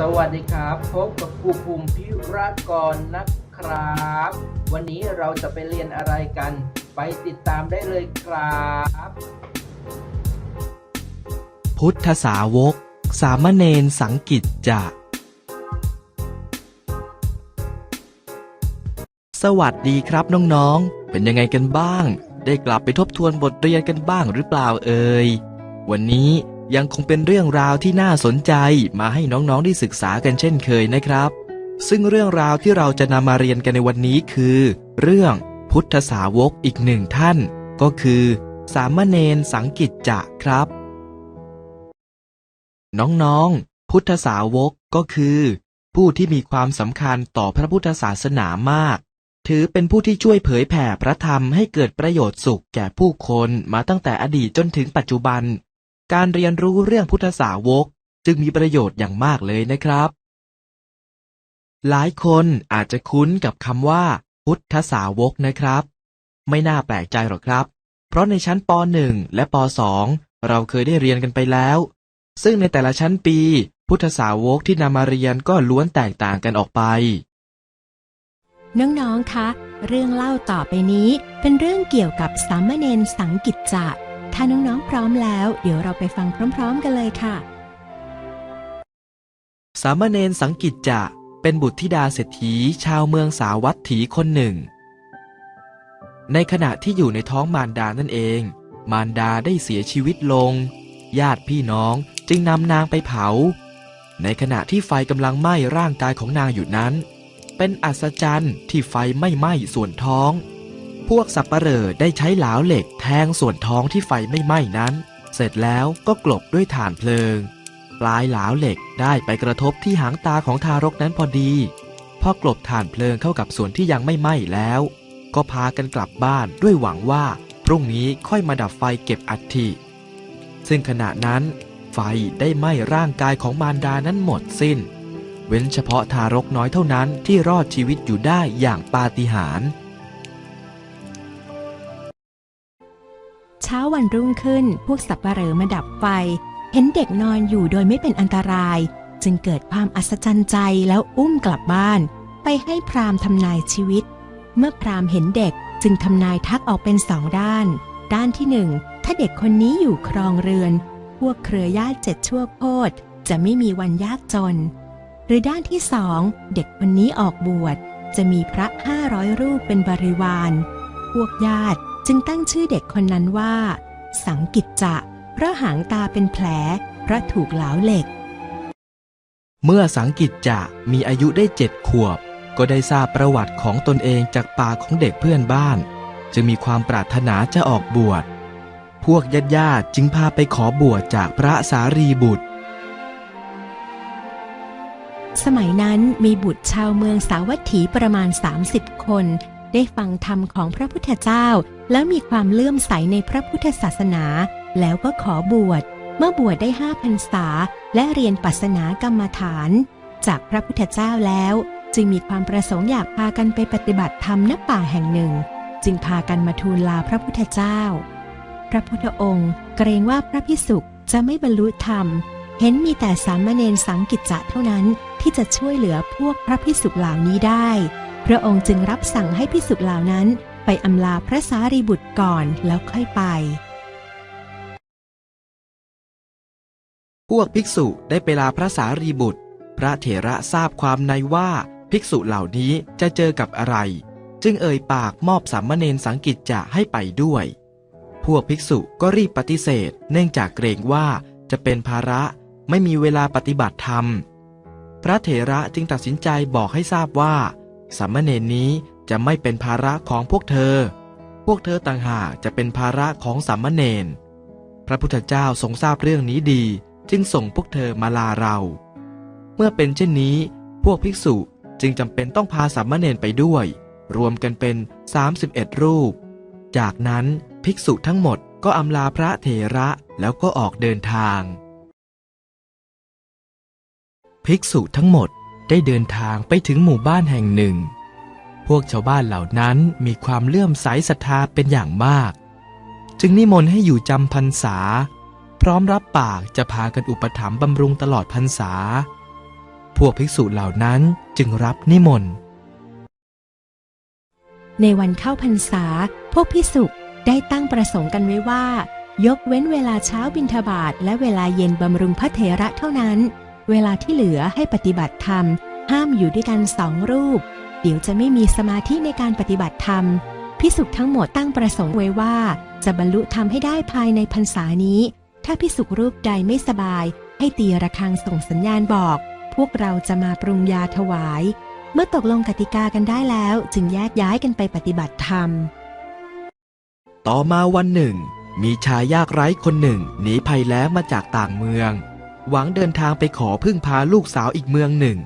สวัสดีครับ พบกับครูภูมิพิรากรนะครับ วันนี้เราจะไปเรียนอะไรกัน ไปติดตามได้เลยครับ พุทธสาวก สามเณรสังกิจจะ สวัสดีครับน้องๆ เป็นยังไงกันบ้าง ได้กลับไปทบทวนบทเรียนกันบ้างหรือเปล่าเอ่ย วันนี้ ยังคงเป็นเรื่องราวที่น่าสนใจมาให้น้องๆได้ศึกษากันเช่นเคยนะครับ ซึ่งเรื่องราวที่เราจะนำมาเรียนกันในวันนี้คือ เรื่องพุทธสาวกอีกหนึ่งท่าน ก็คือ สามเณรสังกิจจะครับ น้องๆ พุทธสาวกก็คือ ผู้ที่มีความสำคัญต่อพระพุทธศาสนามาก ถือเป็นผู้ที่ช่วยเผยแผ่พระธรรมให้เกิดประโยชน์สุขแก่ผู้คนมาตั้งแต่อดีตจนถึงปัจจุบัน การเรียนรู้เรื่องพุทธสาวกจึงมีประโยชน์อย่างมากเลยนะครับ หลายคนอาจจะคุ้นกับคำว่า พุทธสาวกนะครับ ไม่น่าแปลกใจหรอกครับ เพราะในชั้นป .1 และป .2 เราเคยได้เรียนกันไปแล้ว ซึ่งในแต่ละชั้นปี พุทธสาวกที่นำมาเรียนก็ล้วนแตกต่างกันออกไป น้อง ๆ คะ เรื่องเล่าต่อไปนี้เป็นเรื่องเกี่ยวกับสามเณรสังกิจจะ ถ้าน้องๆพร้อมแล้ว เดี๋ยวเราไปฟังพร้อม ๆ กันเลยค่ะ สามเณรสังกิจจะเป็นบุตรธิดาเศรษฐีชาวเมืองสาวัตถีคนหนึ่ง ในขณะที่อยู่ในท้องมารดานั่นเอง มารดาได้เสียชีวิตลง ญาติพี่น้องจึงนำนางไปเผา ในขณะที่ไฟกำลังไหม้ร่างกายของนางอยู่นั้น เป็นอัศจรรย์ที่ไฟไม่ไหม้ส่วนท้อง พวกสับปะเหร่อได้ใช้เหลาเหล็กแทงส่วนท้องที่ไฟไม่ไหม้นั้น เสร็จแล้วก็กลบด้วยถ่านเพลิง ปลายหลาวเหล็กได้ไปกระทบที่หางตาของทารกนั้นพอดี พอกลบถ่านเพลิงเข้ากับส่วนที่ยังไม่ไหม้แล้ว ก็พากันกลับบ้านด้วยหวังว่า พรุ่งนี้ค่อยมาดับไฟเก็บอัฐิ ซึ่งขณะนั้น ไฟได้ไหม้ร่างกายของมารดานั้นหมดสิ้น เว้นเฉพาะทารกน้อยเท่านั้นที่รอดชีวิตอยู่ได้อย่างปาฏิหาริย์ เช้าวันรุ่งขึ้น พวกสับปะเหร่อมาดับไฟ เห็นเด็กนอนอยู่โดยไม่เป็นอันตราย จึงเกิดความอัศจรรย์ใจแล้วอุ้มกลับบ้าน ไปให้พราหมณ์ทำนายชีวิต เมื่อพราหมณ์เห็นเด็กจึงทำนายทักออกเป็นสองด้าน ด้านที่หนึ่งถ้าเด็กคนนี้อยู่ครองเรือน พวกเครือญาติเจ็ดชั่วโคตรจะไม่มีวันยากจน หรือด้านที่สองเด็กคนนี้ออกบวชจะมีพระห้าร้อยรูปเป็นบริวาร พวกญาติ จึงตั้งชื่อเด็กคนนั้นว่า สังกิจจะ เพราะหางตาเป็นแผลเพราะถูกเหลาเหล็ก เมื่อสังกิจจะมีอายุได้เจ็ดขวบ ก็ได้ทราบประวัติของตนเองจากปากของเด็กเพื่อนบ้าน จึงมีความปรารถนาจะออกบวช พวกญาติญาติๆจึงพาไปขอบวชจากพระสารีบุตรสมัยนั้นมีบุตรชาวเมืองสาวัตถีประมาณ 30 คน ได้ฟังธรรมของพระพุทธเจ้า แล้วมีความเลื่อมใสในพระพุทธศาสนา แล้วก็ขอบวช เมื่อบวชได้ห้าพรรษา และเรียนปัสนากรรมฐาน จากพระพุทธเจ้าแล้ว จึงมีความประสงค์อยากพากันไปปฏิบัติธรรมณป่าแห่งหนึ่ง จึงพากันมาทูลลาพระพุทธเจ้า พระพุทธองค์เกรงว่าพระพิสุขจะไม่บรรลุธรรม เห็นมีแต่สามเณรสังกิจจะเท่านั้นที่จะช่วยเหลือพวกพระพิสุขเหล่านี้ได้ พระองค์จึงรับสั่งให้พิสุเหล่านั้นไปอำลาพระสารีบุตรก่อนแล้วค่อยไป พวกภิกษุได้ไปลาพระสารีบุตร พระเถระทราบความในว่าภิกษุเหล่านี้จะเจอกับอะไร จึงเอ่ยปากมอบสามเณรสังกิจจะให้ไปด้วย พวกภิกษุก็รีบปฏิเสธ เนื่องจากเกรงว่าจะเป็นภาระไม่มีเวลาปฏิบัติธรรม พระเถระจึงตัดสินใจบอกให้ทราบว่า สามเณรนี้จะไม่เป็นภาระของพวกเธอ พวกเธอต่างหากจะเป็นภาระของสามเณร พระพุทธเจ้าทรงทราบเรื่องนี้ดี จึงส่งพวกเธอมาลาเรา เมื่อเป็นเช่นนี้ พวกภิกษุจึงจำเป็นต้องพาสามเณรไปด้วย รวมกันเป็น 31 รูป จากนั้นภิกษุทั้งหมดก็อำลาพระเถระแล้วก็ออกเดินทาง ภิกษุทั้งหมด ได้เดินทางไปถึงหมู่บ้านแห่งหนึ่ง พวกชาวบ้านเหล่านั้นมีความเลื่อมใสศรัทธาเป็นอย่างมาก จึงนิมนต์ให้อยู่จำพรรษา พร้อมรับปากจะพากันอุปถัมภ์บำรุงตลอดพรรษา พวกภิกษุเหล่านั้นจึงรับนิมนต์ ในวันเข้าพรรษา พวกพิสุได้ตั้งประสงค์กันไว้ว่า ยกเว้นเวลาเช้าบิณฑบาตและเวลาเย็นบำรุงพระเถระเท่านั้น เวลาที่เหลือให้ปฏิบัติธรรม ห้ามอยู่ด้วยกันสองรูป เดี๋ยวจะไม่มีสมาธิในการปฏิบัติธรรมพิสุทั้งหมดตั้งประสงค์ไว้ว่า จะบรรลุธรรมให้ได้ภายในพรรษานี้ ถ้าพิสุรูปใดไม่สบาย ให้ตีระฆังส่งสัญญาณบอก พวกเราจะมาปรุงยาถวาย เมื่อตกลงกติกากันได้แล้ว จึงแยกย้ายกันไปปฏิบัติธรรม ต่อมาวันหนึ่ง มีชายยากไร้คนหนึ่งหนีภัยแล้งมาจากต่างเมือง หวังเดินทางไปขอพึ่งพาลูกสาวอีกเมืองหนึ่ง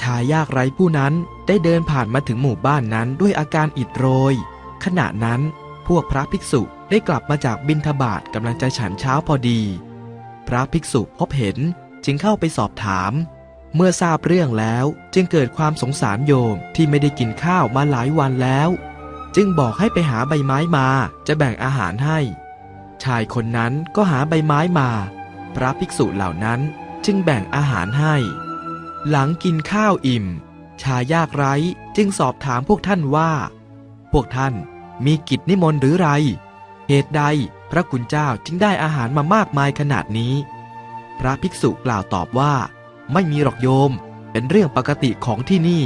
ชายยากไร้ผู้นั้นได้เดินผ่านมาถึงหมู่บ้านนั้นด้วยอาการอิดโรย ขณะนั้นพวกพระภิกษุได้กลับมาจากบิณฑบาตกำลังจะฉันเช้าพอดี พระภิกษุพบเห็นจึงเข้าไปสอบถาม เมื่อทราบเรื่องแล้วจึงเกิดความสงสารโยมที่ไม่ได้กินข้าวมาหลายวันแล้ว จึงบอกให้ไปหาใบไม้มาจะแบ่งอาหารให้ ชายคนนั้นก็หาใบไม้มา พระภิกษุเหล่านั้นจึงแบ่งอาหารให้ หลังกินข้าวอิ่ม ชายยากไร้จึงสอบถามพวกท่านว่า พวกท่านมีกิจนิมนต์หรือไร เหตุใดพระคุณเจ้าจึงได้อาหารมามากมายขนาดนี้ พระภิกษุกล่าวตอบว่า ไม่มีหรอกโยม เป็นเรื่องปกติของที่นี่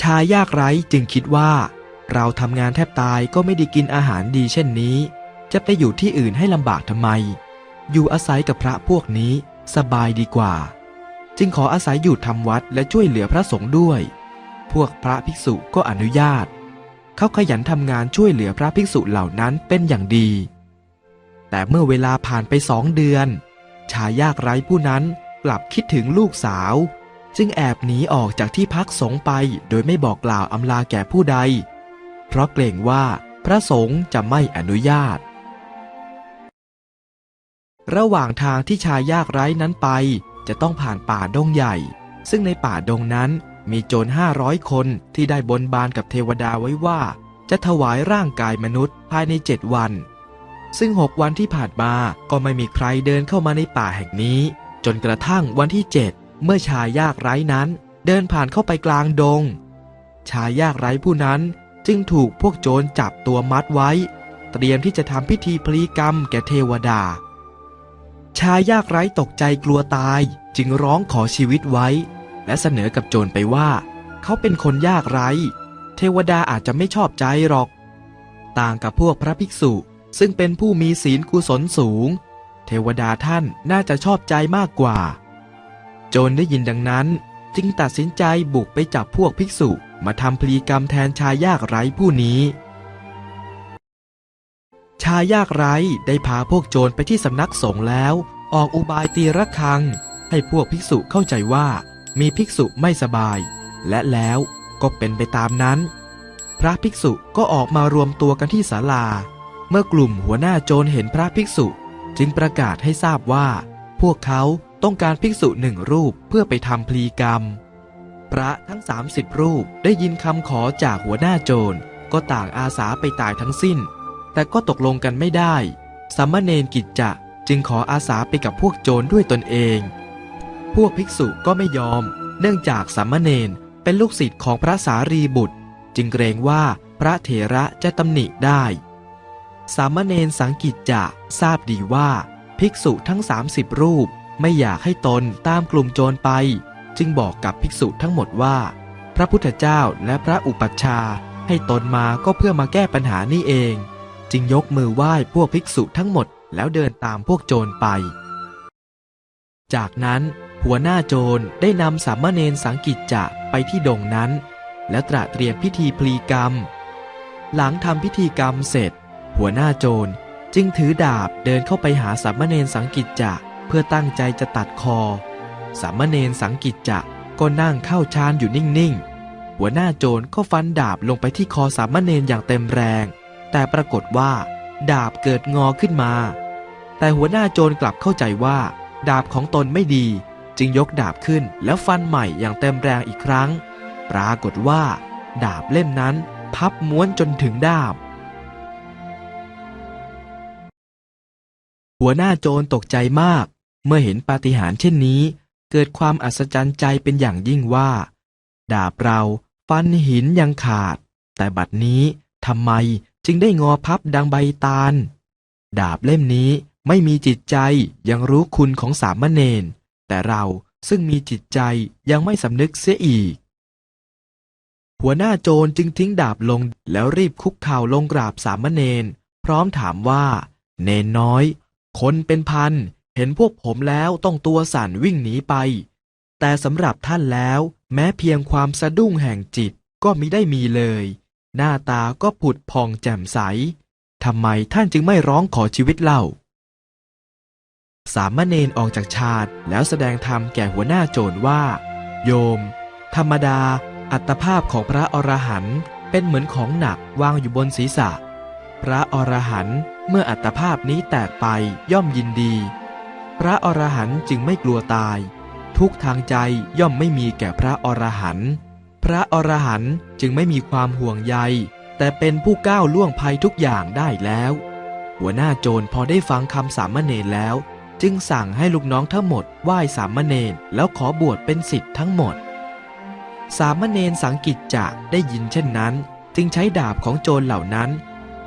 ชายยากไร้จึงคิดว่า เราทำงานแทบตายก็ไม่ได้กินอาหารดีเช่นนี้ จะไปอยู่ที่อื่นให้ลำบากทำไม อยู่อาศัยกับพระพวกนี้สบายดีกว่า จึงขออาศัยอยู่ทำวัดและช่วยเหลือพระสงฆ์ด้วย พวกพระภิกษุก็อนุญาต เขาขยันทำงานช่วยเหลือพระภิกษุเหล่านั้นเป็นอย่างดี แต่เมื่อเวลาผ่านไปสองเดือน ชายยากไร้ผู้นั้นกลับคิดถึงลูกสาว จึงแอบหนีออกจากที่พักสงไปโดยไม่บอกกล่าวอำลาแก่ผู้ใด เพราะเกรงว่าพระสงฆ์จะไม่อนุญาต ระหว่างทางที่ชายยากไร้นั้นไป จะต้องผ่านป่าดงใหญ่ ซึ่งในป่าดงนั้นมีโจรห้าร้อยคนที่ได้บนบานกับเทวดาไว้ว่า จะถวายร่างกายมนุษย์ภายในเจ็ดวัน ซึ่งหกวันที่ผ่านมาก็ไม่มีใครเดินเข้ามาในป่าแห่งนี้ จนกระทั่งวันที่เจ็ดเมื่อชายยากไร้นั้น เดินผ่านเข้าไปกลางดง ชายยากไร้ผู้นั้นจึงถูกพวกโจรจับตัวมัดไว้ เตรียมที่จะทำพิธีพลีกรรมแก่เทวดา ชายยากไร้ตกใจกลัวตายจึงร้องขอชีวิตไว้ และเสนอกับโจรไปว่า เขาเป็นคนยากไร้ เทวดาอาจจะไม่ชอบใจหรอก ต่างกับพวกพระภิกษุ ซึ่งเป็นผู้มีศีลกุศลสูง เทวดาท่านน่าจะชอบใจมากกว่า โจรได้ยินดังนั้น จึงตัดสินใจบุกไปจับพวกภิกษุมาทำพลีกรรมแทนชายยากไร้ผู้นี้ ชายยากไร้ได้พาพวกโจรไปที่สำนักสงฆ์แล้ว ออกอุบายตีระฆัง ให้พวกภิกษุเข้าใจว่า มีภิกษุไม่สบาย และแล้วก็เป็นไปตามนั้น พระภิกษุก็ออกมารวมตัวกันที่ศาลา เมื่อกลุ่มหัวหน้าโจรเห็นพระภิกษุจึงประกาศให้ทราบว่า พวกเขาต้องการภิกษุหนึ่งรูปเพื่อไปทำพลีกรรม พระทั้ง 30 รูปได้ยินคำขอจากหัวหน้าโจรก็ต่างอาสาไปตายทั้งสิ้น แต่ก็ตกลงกันไม่ได้สามเณรกิจจะจึงขออาสาไปกับพวกโจรด้วยตนเอง พวกภิกษุก็ไม่ยอม เนื่องจากสามเณรเป็นลูกศิษย์ของพระสารีบุตร จึงเกรงว่าพระเถระจะตำหนิได้ สามเณรสังกิจจะทราบดีว่า ภิกษุทั้ง 30 รูปไม่อยากให้ตนตามกลุ่มโจรไป จึงบอกกับภิกษุทั้งหมดว่า พระพุทธเจ้าและพระอุปัชฌาย์ให้ตนมาก็เพื่อมาแก้ปัญหานี่เอง จึงยกมือไหว้พวกภิกษุทั้งหมดแล้วเดินตามพวกโจรไป จากนั้นหัวหน้าโจรได้นำสามเณรสังกิจจะไปที่ดงนั้น และตระเตรียมพิธีพลีกรรม หลังทำพิธีกรรมเสร็จ หัวหน้าโจรจึงถือดาบเดินเข้าไปหาสามเณรสังกิจจะเพื่อตั้งใจจะตัดคอ สามเณรสังกิจจะก็นั่งเข้าฌานอยู่นิ่งๆ หัวหน้าโจรก็ฟันดาบลงไปที่คอสามเณรอย่างเต็มแรง แต่ปรากฏว่า ดาบเกิดงอขึ้นมา แต่หัวหน้าโจรกลับเข้าใจว่า ดาบของตนไม่ดี จึงยกดาบขึ้นแล้วฟันใหม่อย่างเต็มแรงอีกครั้ง ปรากฏว่า ดาบเล่มนั้นพับม้วนจนถึงดาบ หัวหน้าโจรตกใจมาก เมื่อเห็นปาฏิหาริย์เช่นนี้ เกิดความอัศจรรย์ใจเป็นอย่างยิ่งว่า ดาบเราฟันหินยังขาด แต่บัดนี้ทำไม จึงได้งอพับดังใบตาล ดาบเล่มนี้ไม่มีจิตใจยังรู้คุณของสามเณรแต่เราซึ่งมีจิตใจยังไม่สำนึกเสียอีก หัวหน้าโจรจึงทิ้งดาบลงแล้วรีบคุกเข่าลงกราบสามเณรพร้อมถามว่า เนนน้อย คนเป็นพัน เห็นพวกผมแล้วต้องตัวสั่นวิ่งหนีไป แต่สำหรับท่านแล้ว แม้เพียงความสะดุ้งแห่งจิตก็มิได้มีเลย หน้าตาก็ผุดพองแจ่มใส ทำไมท่านจึงไม่ร้องขอชีวิตเล่า สามเณรออกจากชาติแล้วแสดงธรรมแก่หัวหน้าโจรว่า โยม ธรรมดา อัตภาพของพระอรหันต์เป็นเหมือนของหนักวางอยู่บนศีรษะ พระอรหันต์เมื่ออัตภาพนี้แตกไปย่อมยินดี พระอรหันต์จึงไม่กลัวตาย ทุกทางใจย่อมไม่มีแก่พระอรหันต์ พระอรหันต์จึงไม่มีความห่วงใย แต่เป็นผู้ก้าวล่วงภัยทุกอย่างได้แล้ว หัวหน้าโจรพอได้ฟังคำสามเณรแล้ว จึงสั่งให้ลูกน้องทั้งหมดไหว้สามเณรแล้วขอบวชเป็นศิษย์ทั้งหมด สามเณรสังกิจจะได้ยินเช่นนั้น จึงใช้ดาบของโจรเหล่านั้น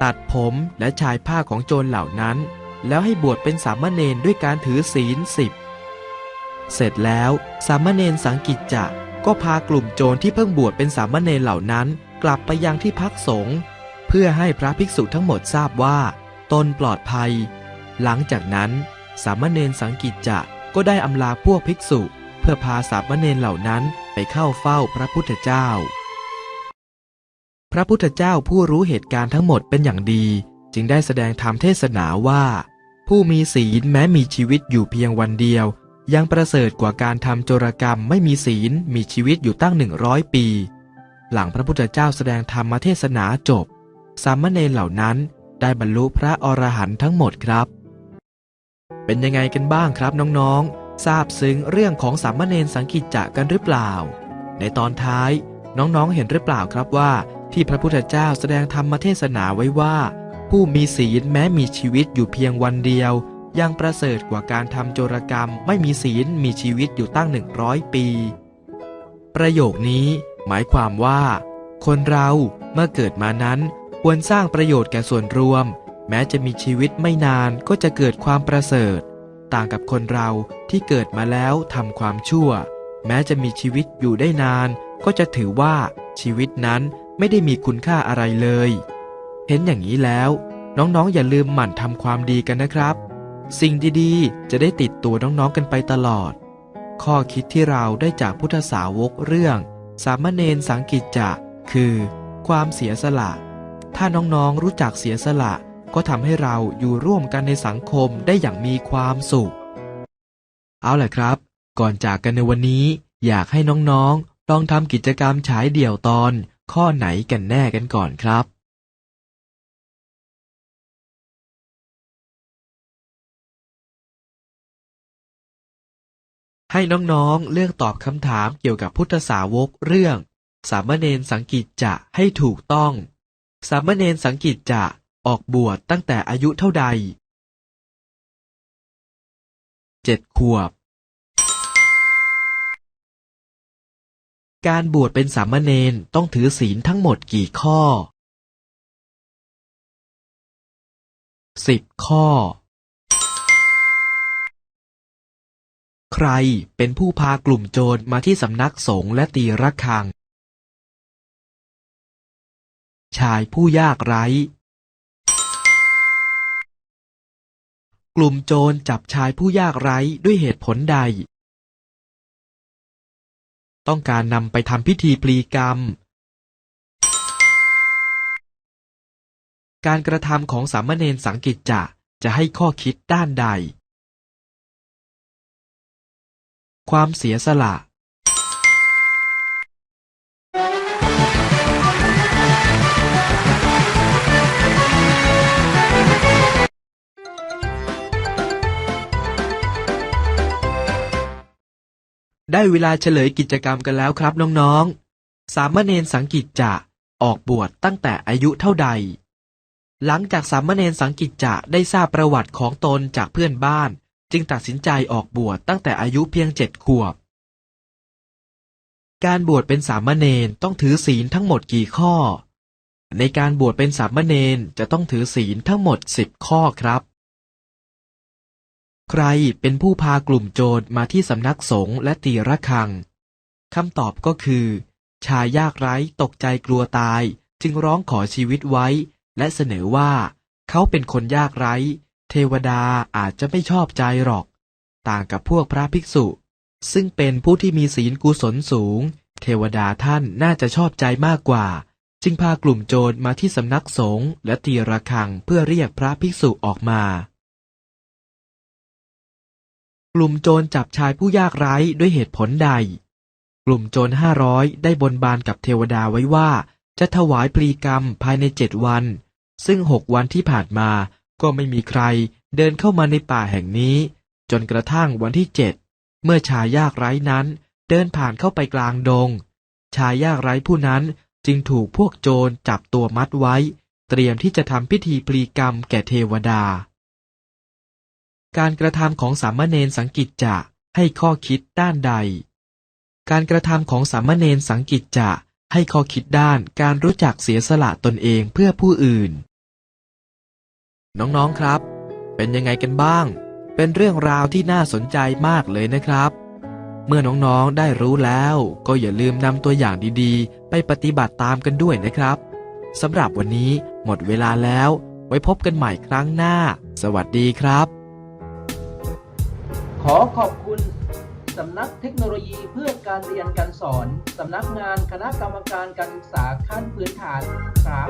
ตัดผมและชายผ้าของโจรเหล่านั้น แล้วให้บวชเป็นสามเณรด้วยการถือศีลสิบเสร็จแล้วสามเณรสังกิจจะ ก็พากลุ่มโจรที่เพิ่งบวชเป็นสามเณรเหล่านั้น กลับไปยังที่พักสงฆ์เพื่อให้พระภิกษุทั้งหมดทราบว่า ตนปลอดภัย หลังจากนั้นสามเณรสังกิจจะก็ได้อำลาพวกภิกษุ เพื่อพาสามเณรเหล่านั้นไปเข้าเฝ้าพระพุทธเจ้า พระพุทธเจ้าผู้รู้เหตุการณ์ทั้งหมดเป็นอย่างดี จึงได้แสดงธรรมเทศนาว่า ผู้มีศีลแม้มีชีวิตอยู่เพียงวันเดียว ยังประเสริฐกว่าการทำโจรกรรมไม่มีศีลมีชีวิตอยู่ตั้งหนึ่งร้อยปี หลังพระพุทธเจ้าแสดงธรรมเทศนาจบ สามเณรเหล่านั้นได้บรรลุพระอรหันต์ทั้งหมดครับ เป็นยังไงกันบ้างครับน้องๆ ทราบซึ้งเรื่องของสามเณรสังกิจจะกันหรือเปล่า ในตอนท้ายน้องๆเห็นหรือเปล่าครับว่า ที่พระพุทธเจ้าแสดงธรรมเทศนาไว้ว่า ผู้มีศีลแม้มีชีวิตอยู่เพียงวันเดียว ยังประเสริฐกว่าการทำโจรกรรมไม่มีศีลมีชีวิตอยู่ตั้งหนึ่งร้อยปี ประโยคนี้หมายความว่า คนเราเมื่อเกิดมานั้นควรสร้างประโยชน์แก่ส่วนรวม แม้จะมีชีวิตไม่นานก็จะเกิดความประเสริฐ ต่างกับคนเราที่เกิดมาแล้วทำความชั่ว แม้จะมีชีวิตอยู่ได้นาน ก็จะถือว่าชีวิตนั้นไม่ได้มีคุณค่าอะไรเลย เห็นอย่างนี้แล้ว น้องๆอย่าลืมหมั่นทำความดีกันนะครับ สิ่งดีๆ จะได้ติดตัวน้องๆกันไปตลอด ข้อคิดที่เราได้จากพุทธสาวกเรื่อง สามเณรสังกิจจะคือ ความเสียสละ ถ้าน้องๆรู้จักเสียสละ ก็ทำให้เราอยู่ร่วมกันในสังคมได้อย่างมีความสุข เอาล่ะครับ ก่อนจากกันในวันนี้ อยากให้น้องๆลองทำกิจกรรมฉายเดี่ยวตอน ข้อไหนกันแน่กันก่อนครับ ให้น้องๆ เลือกตอบคำถามเกี่ยวกับพุทธสาวกเรื่อง สามเณรสังกิจจะให้ถูกต้อง สามเณรสังกิจจะออกบวชตั้งแต่อายุเท่าใดเจ็ดขวบ การบวชเป็นสามเณรต้องถือศีลทั้งหมดกี่ข้อสิบข้อ ใครเป็นผู้พากลุ่มโจรมาที่สำนักสงฆ์และตีระฆัง ชายผู้ยากไร้ กลุ่มโจรจับชายผู้ยากไร้ด้วยเหตุผลใด ต้องการนำไปทำพิธีพลีกรรม การกระทำของสามเณรสังกิจจะจะให้ข้อคิดด้านใด ความเสียสละ ได้เวลาเฉลยกิจกรรมกันแล้วครับน้องๆ สามเณรสังกิจจะออกบวชตั้งแต่อายุเท่าใด หลังจากสามเณรสังกิจจะได้ทราบประวัติของตนจากเพื่อนบ้าน จึงตัดสินใจออกบวชตั้งแต่อายุเพียงเจ็ดขวบ การบวชเป็นสามเณรต้องถือศีลทั้งหมดกี่ข้อ ในการบวชเป็นสามเณรจะต้องถือศีลทั้งหมดสิบข้อครับ ใครเป็นผู้พากลุ่มโจรมาที่สำนักสงฆ์และตีระฆังคำตอบก็คือ ชายยากไร้ตกใจกลัวตายจึงร้องขอชีวิตไว้ และเสนอว่า เขาเป็นคนยากไร้ เทวดาอาจจะไม่ชอบใจหรอก ต่างกับพวกพระภิกษุ ซึ่งเป็นผู้ที่มีศีลกุศลสูง เทวดาท่านน่าจะชอบใจมากกว่า จึงพากลุ่มโจรมาที่สำนักสงฆ์และตีระฆังเพื่อเรียกพระภิกษุออกมา กลุ่มโจรจับชายผู้ยากไร้ด้วยเหตุผลใด กลุ่มโจรห้าร้อยได้บนบานกับเทวดาไว้ว่า จะถวายปลีกรรมภายในเจ็ดวัน ซึ่งหกวันที่ผ่านมา ก็ไม่มีใครเดินเข้ามาในป่าแห่งนี้ จนกระทั่งวันที่เจ็ดเมื่อชายยากไร้นั้น เดินผ่านเข้าไปกลางดง ชายยากไร้ผู้นั้นจึงถูกพวกโจรจับตัวมัดไว้ เตรียมที่จะทำพิธีปลีกรรมแก่เทวดา การกระทำของสามเณรสังกิจจะให้ข้อคิดด้านใด การกระทำของสามเณรสังกิจจะให้ข้อคิดด้านการรู้จักเสียสละตนเองเพื่อผู้อื่น น้องๆครับ เป็นยังไงกันบ้าง เป็นเรื่องราวที่น่าสนใจมากเลยนะครับ เมื่อน้องๆได้รู้แล้ว ก็อย่าลืมนำตัวอย่างดีๆ ไปปฏิบัติตามกันด้วยนะครับสำหรับวันนี้หมดเวลาแล้ว ไว้พบกันใหม่ครั้งหน้า สวัสดีครับ ขอขอบคุณสำนักเทคโนโลยีเพื่อการเรียนการสอนสำนักงานคณะกรรมการการศึกษาขั้นพื้นฐานครับ